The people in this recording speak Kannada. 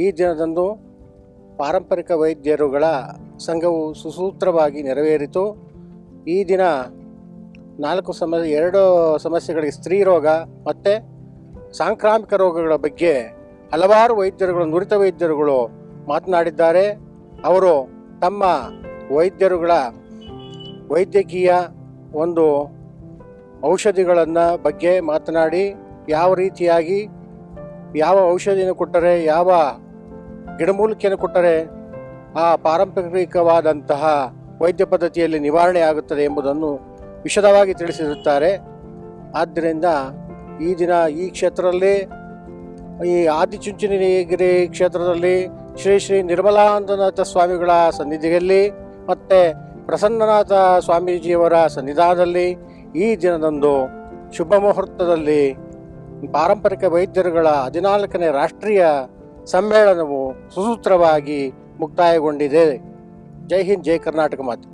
ಈ ದಿನದಂದು ಪಾರಂಪರಿಕ ವೈದ್ಯರುಗಳ ಸಂಘವು ಸುಸೂತ್ರವಾಗಿ ನೆರವೇರಿತು. ಈ ದಿನ ನಾಲ್ಕು ಸಮ ಎರಡು ಸಮಸ್ಯೆಗಳಿಗೆ ಸ್ತ್ರೀ ರೋಗ ಮತ್ತು ಸಾಂಕ್ರಾಮಿಕ ರೋಗಗಳ ಬಗ್ಗೆ ಹಲವಾರು ವೈದ್ಯರುಗಳು, ನುರಿತ ವೈದ್ಯರುಗಳು ಮಾತನಾಡಿದ್ದಾರೆ. ಅವರು ತಮ್ಮ ವೈದ್ಯರುಗಳ ವೈದ್ಯಕೀಯ ಒಂದು ಔಷಧಿಗಳನ್ನು ಬಗ್ಗೆ ಮಾತನಾಡಿ, ಯಾವ ರೀತಿಯಾಗಿ ಯಾವ ಔಷಧಿಯನ್ನು ಕೊಟ್ಟರೆ, ಯಾವ ಗಿಡಮೂಲಿಕೆಯನ್ನು ಕೊಟ್ಟರೆ ಆ ಪಾರಂಪರಿಕವಾದಂತಹ ವೈದ್ಯ ಪದ್ಧತಿಯಲ್ಲಿ ನಿವಾರಣೆ ಆಗುತ್ತದೆ ಎಂಬುದನ್ನು ವಿಶದವಾಗಿ ತಿಳಿಸಿರುತ್ತಾರೆ. ಆದ್ದರಿಂದ ಈ ದಿನ ಈ ಕ್ಷೇತ್ರದಲ್ಲಿ, ಈ ಆದಿಚುಂಚನಗಿರಿ ಕ್ಷೇತ್ರದಲ್ಲಿ ಶ್ರೀ ಶ್ರೀ ನಿರ್ಮಲಾನಂದನಾಥ ಸ್ವಾಮಿಗಳ ಸನ್ನಿಧಿಯಲ್ಲಿ ಮತ್ತು ಪ್ರಸನ್ನನಾಥ ಸ್ವಾಮೀಜಿಯವರ ಸನ್ನಿಧಾನದಲ್ಲಿ ಈ ದಿನದಂದು ಶುಭ ಮುಹೂರ್ತದಲ್ಲಿ ಪಾರಂಪರಿಕ ವೈದ್ಯರುಗಳ ಹದಿನಾಲ್ಕನೇ ರಾಷ್ಟ್ರೀಯ ಸಮ್ಮೇಳನವು ಸುಸೂತ್ರವಾಗಿ ಮುಕ್ತಾಯಗೊಂಡಿದೆ. ಜೈ ಹಿಂದ್ ಜೈ ಕರ್ನಾಟಕ ಮಾತು.